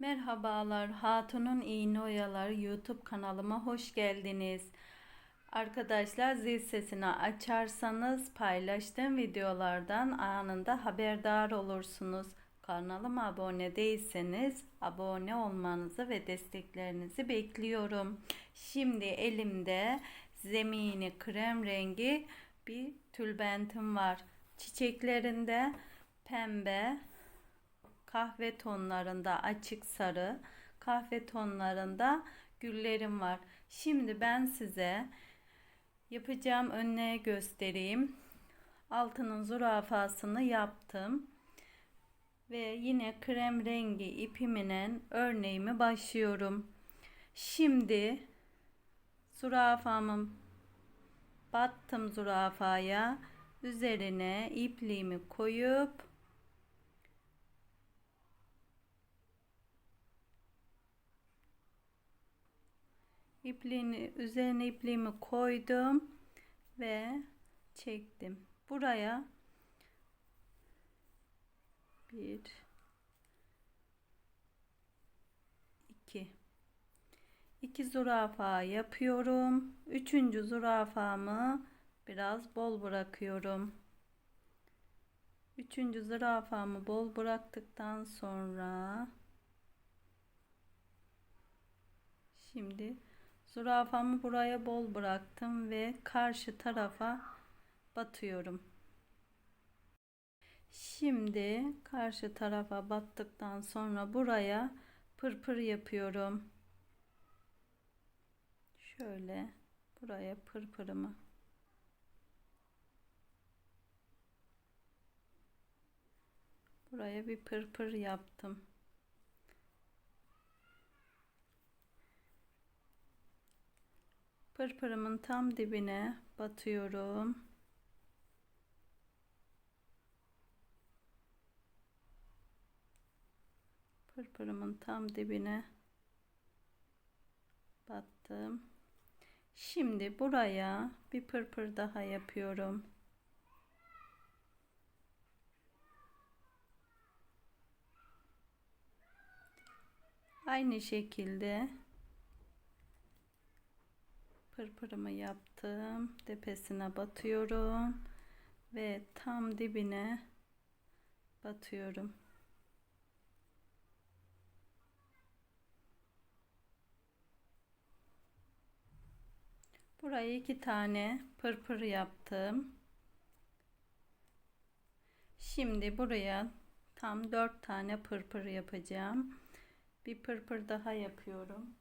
Merhabalar, Hatun'un İğne Oyaları YouTube kanalıma hoş geldiniz. Arkadaşlar zil sesini açarsanız paylaştığım videolardan anında haberdar olursunuz. Kanalıma abone değilseniz abone olmanızı ve desteklerinizi bekliyorum. Şimdi elimde zemini krem rengi bir tülbentim var. Çiçeklerinde pembe, kahve tonlarında açık sarı, kahve tonlarında güllerim var. Şimdi ben size yapacağım önüne göstereyim. Altının zürafasını yaptım. Ve yine krem rengi ipimle örneğimi başlıyorum. Şimdi zürafamın battım zürafaya üzerine ipliğimi koyup ipliğini üzerine ipliğimi koydum ve çektim. Buraya bir iki iki zürafa yapıyorum. Üçüncü zürafamı biraz bol bırakıyorum. Üçüncü zürafamı bol bıraktıktan sonra şimdi Zürafamı buraya bol bıraktım ve karşı tarafa batıyorum. Şimdi karşı tarafa battıktan sonra buraya pırpır yapıyorum. Şöyle buraya pırpırımı Buraya bir pırpır yaptım. Pırpırımın tam dibine batıyorum. Pırpırımın tam dibine battım. Şimdi buraya bir pırpır daha yapıyorum. Aynı şekilde pırpırımı yaptım. Tepesine batıyorum ve tam dibine batıyorum. Buraya iki tane pırpır yaptım. Şimdi buraya tam dört tane pırpır yapacağım. Bir pırpır daha yapıyorum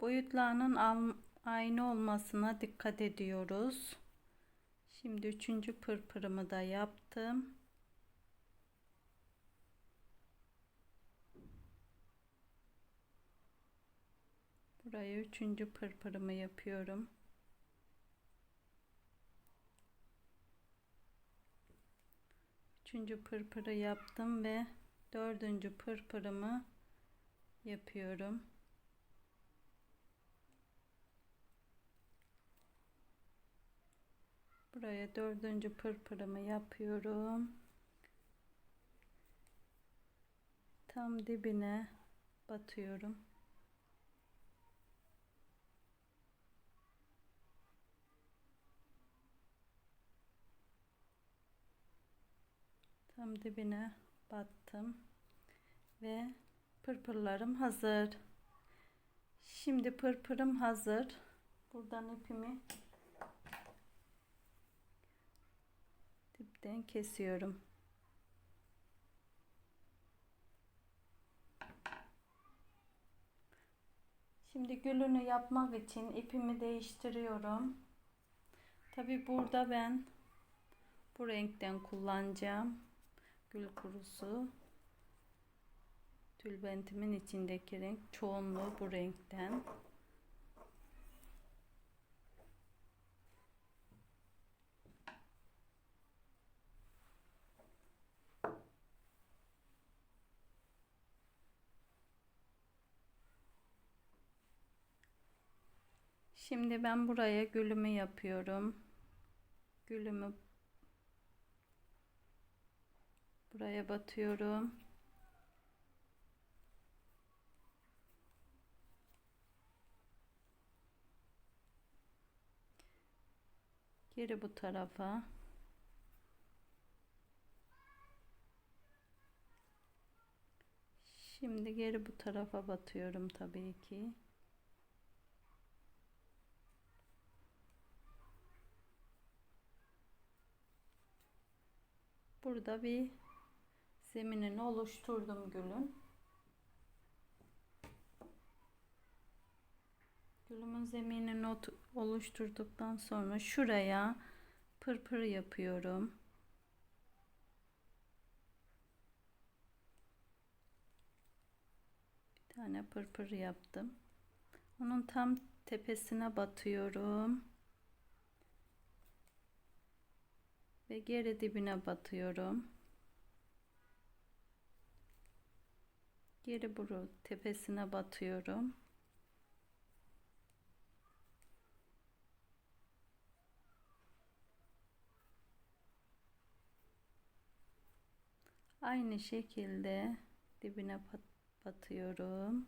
Boyutlarının aynı olmasına dikkat ediyoruz. Şimdi üçüncü pırpırımı da yaptım. Buraya üçüncü pırpırımı yapıyorum. Üçüncü pırpırı yaptım ve dördüncü pırpırımı yapıyorum. Buraya dördüncü pırpırımı yapıyorum. Tam dibine batıyorum. Tam dibine battım ve pırpırlarım hazır. Şimdi pırpırım hazır. Buradan ipimi dipten kesiyorum. Şimdi gülünü yapmak için ipimi değiştiriyorum. Tabi burada ben bu renkten kullanacağım. Gül kurusu. Tülbentimin içindeki renk çoğunluğu bu renkten. Şimdi ben buraya gülümü yapıyorum. Gülümü buraya batıyorum. Geri bu tarafa. Şimdi geri bu tarafa batıyorum tabii ki. Burada bir zeminini oluşturdum gülün. Gülümün zeminini oluşturduktan sonra şuraya pırpır yapıyorum. Bir tane pırpır yaptım. Onun tam tepesine batıyorum. Ve geri dibine batıyorum. Geri buru tepesine batıyorum. Aynı şekilde dibine bat- batıyorum.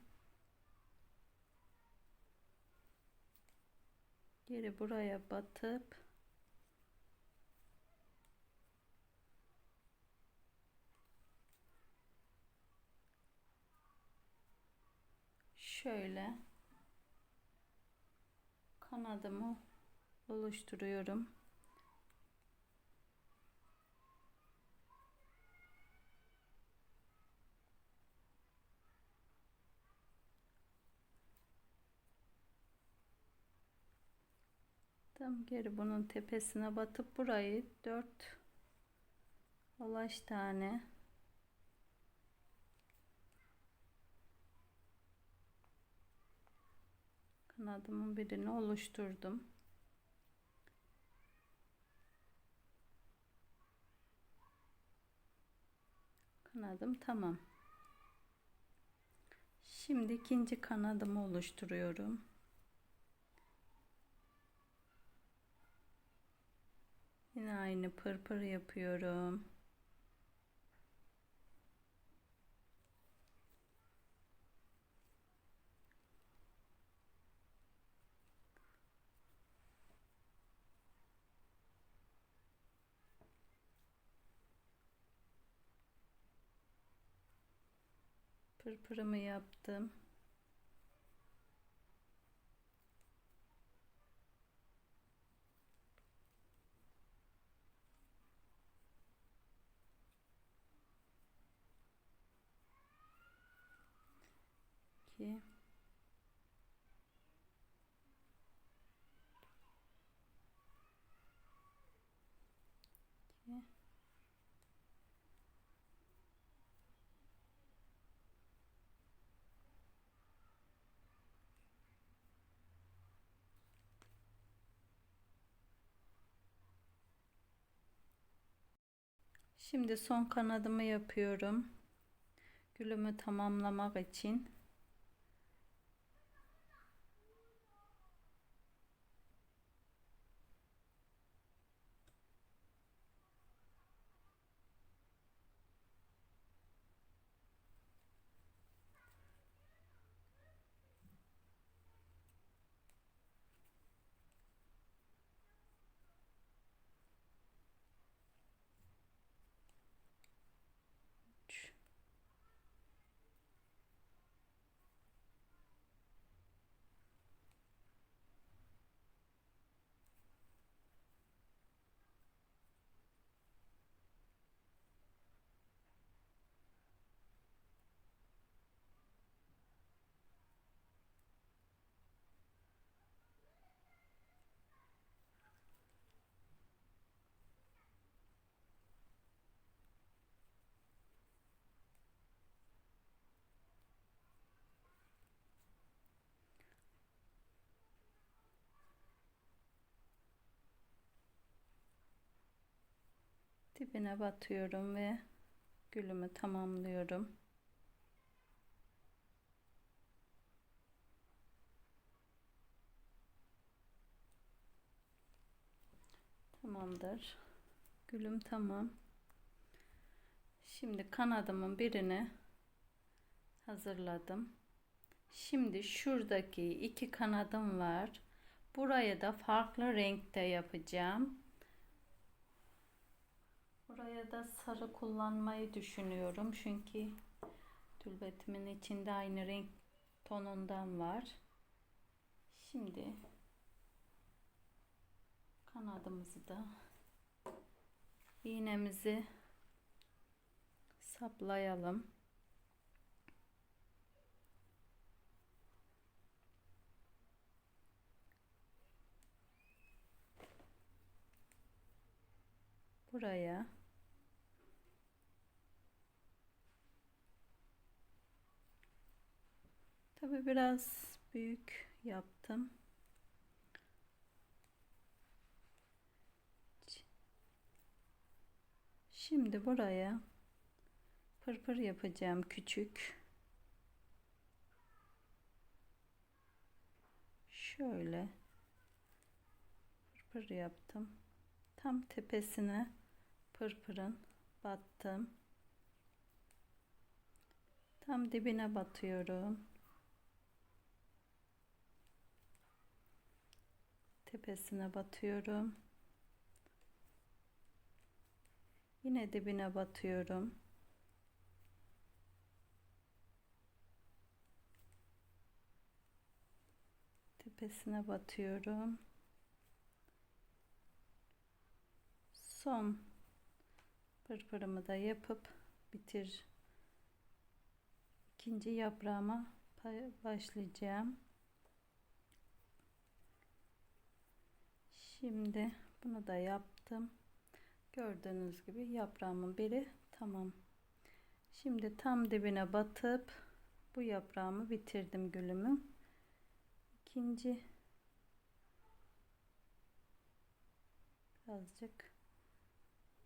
Geri buraya batıp şöyle kanadımı oluşturuyorum. Tam geri bunun tepesine batıp burayı 4 ulaş tane kanadımın birini oluşturdum. Kanadım tamam. Şimdi ikinci kanadımı oluşturuyorum. Yine aynı pırpır yapıyorum. Pırpırımı yaptım. İki. İki. Şimdi son kanadımı yapıyorum. Gülümü tamamlamak için. dibine batıyorum ve gülümü tamamlıyorum. Tamamdır. Gülüm tamam. Şimdi kanadımın birini hazırladım. Şimdi şuradaki iki kanadım var. Buraya da farklı renkte yapacağım. Buraya da sarı kullanmayı düşünüyorum. Çünkü tülbetimin içinde aynı renk tonundan var. Şimdi kanadımızı da iğnemizi saplayalım. Buraya Tabi biraz büyük yaptım. Şimdi buraya pırpır yapacağım küçük. Şöyle pırpır yaptım. Tam tepesine pırpırın battım. Tam dibine batıyorum. Tepesine batıyorum. Yine dibine batıyorum. Tepesine batıyorum. Son pırpırımı da yapıp bitir. İkinci yaprağıma başlayacağım. Şimdi bunu da yaptım. Gördüğünüz gibi yaprağımın biri tamam. Şimdi tam dibine batıp bu yaprağımı bitirdim gülümün. İkinci birazcık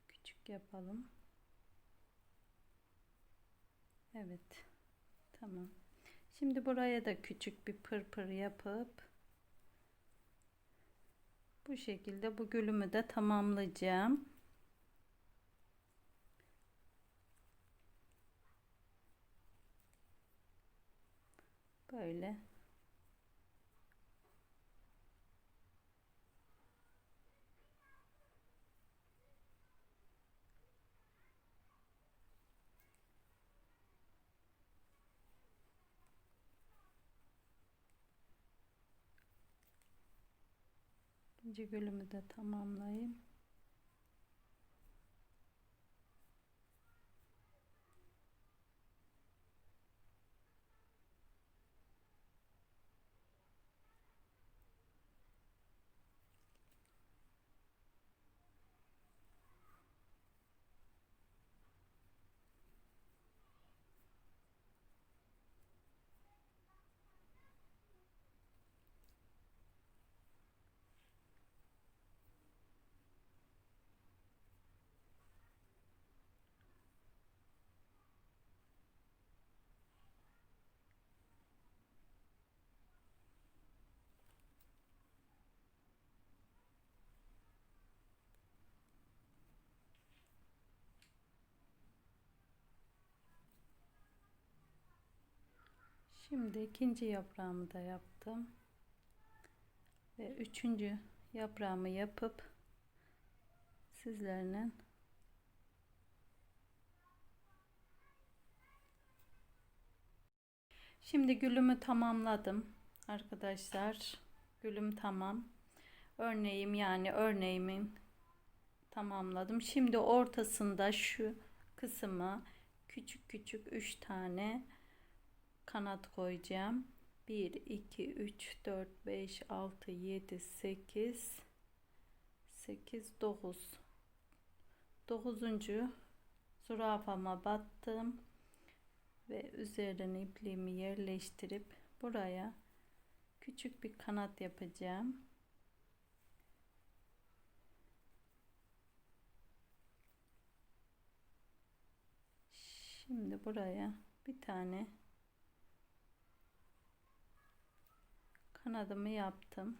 küçük yapalım. Evet. Tamam. Şimdi buraya da küçük bir pırpır yapıp bu şekilde bu gülümü de tamamlayacağım. Böyle. İkinci gülümü de tamamlayayım. Şimdi ikinci yaprağımı da yaptım. Ve üçüncü yaprağımı yapıp sizlerle Şimdi gülümü tamamladım arkadaşlar. Gülüm tamam. Örneğim yani örneğimin tamamladım. Şimdi ortasında şu kısmı küçük küçük 3 tane kanat koyacağım. 1 2 3 4 5 6 7 8 8 9 9. zürafama battım ve üzerine ipliğimi yerleştirip buraya küçük bir kanat yapacağım. Şimdi buraya bir tane kanadımı yaptım.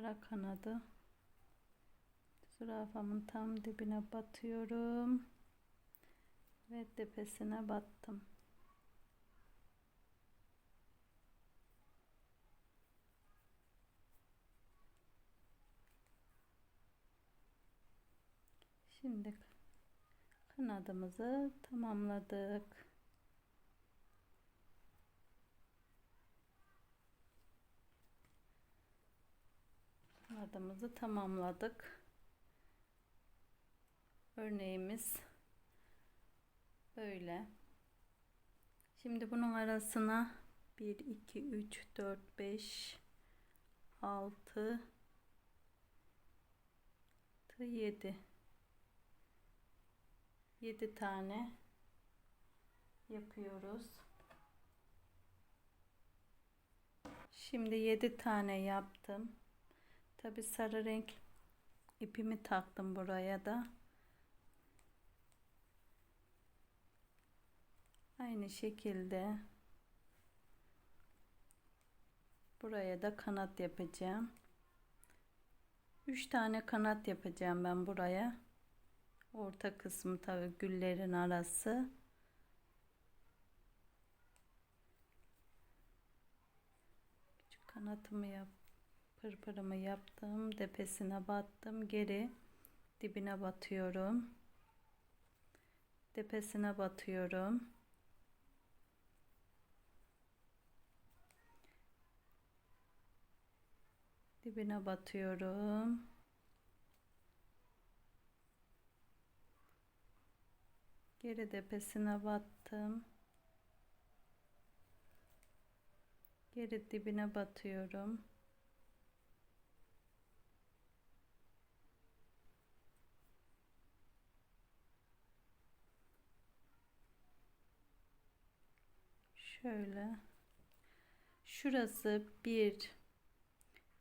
Ara kanadı zürafamın tam dibine batıyorum ve tepesine battım. Şimdi kanadımızı tamamladık. Kanadımızı tamamladık. Örneğimiz böyle. Şimdi bunun arasına 1 2 3 4 5 6 7 7 tane yapıyoruz. Şimdi 7 tane yaptım. Tabi sarı renk ipimi taktım buraya da. Aynı şekilde buraya da kanat yapacağım. 3 tane kanat yapacağım ben buraya. Orta kısmı tabi güllerin arası. Küçük kanatımı yap. Pırpırımı yaptım. Tepesine battım. Geri dibine batıyorum. Tepesine batıyorum. Dibine batıyorum. Geri tepesine battım. Geri dibine batıyorum. Şöyle. Şurası 1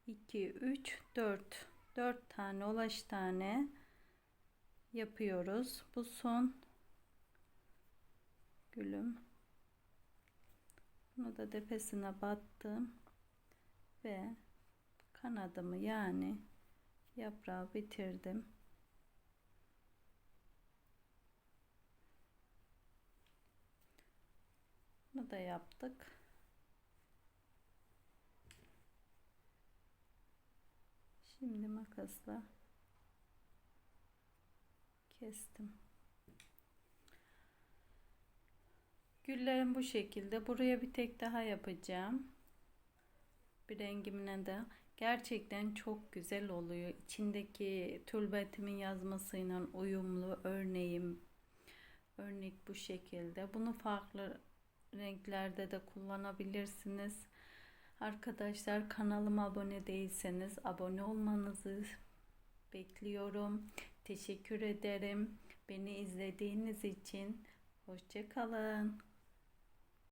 2 3 4 4 tane ulaş tane yapıyoruz. Bu son gülüm. Bunu da tepesine battım ve kanadımı yani yaprağı bitirdim. Da yaptık. Şimdi makasla kestim. Güllerim bu şekilde. Buraya bir tek daha yapacağım. Bir rengimle de gerçekten çok güzel oluyor. İçindeki tülbetimin yazmasıyla uyumlu örneğim. Örnek bu şekilde. Bunu farklı renklerde de kullanabilirsiniz. Arkadaşlar kanalıma abone değilseniz abone olmanızı bekliyorum. Teşekkür ederim. Beni izlediğiniz için hoşçakalın.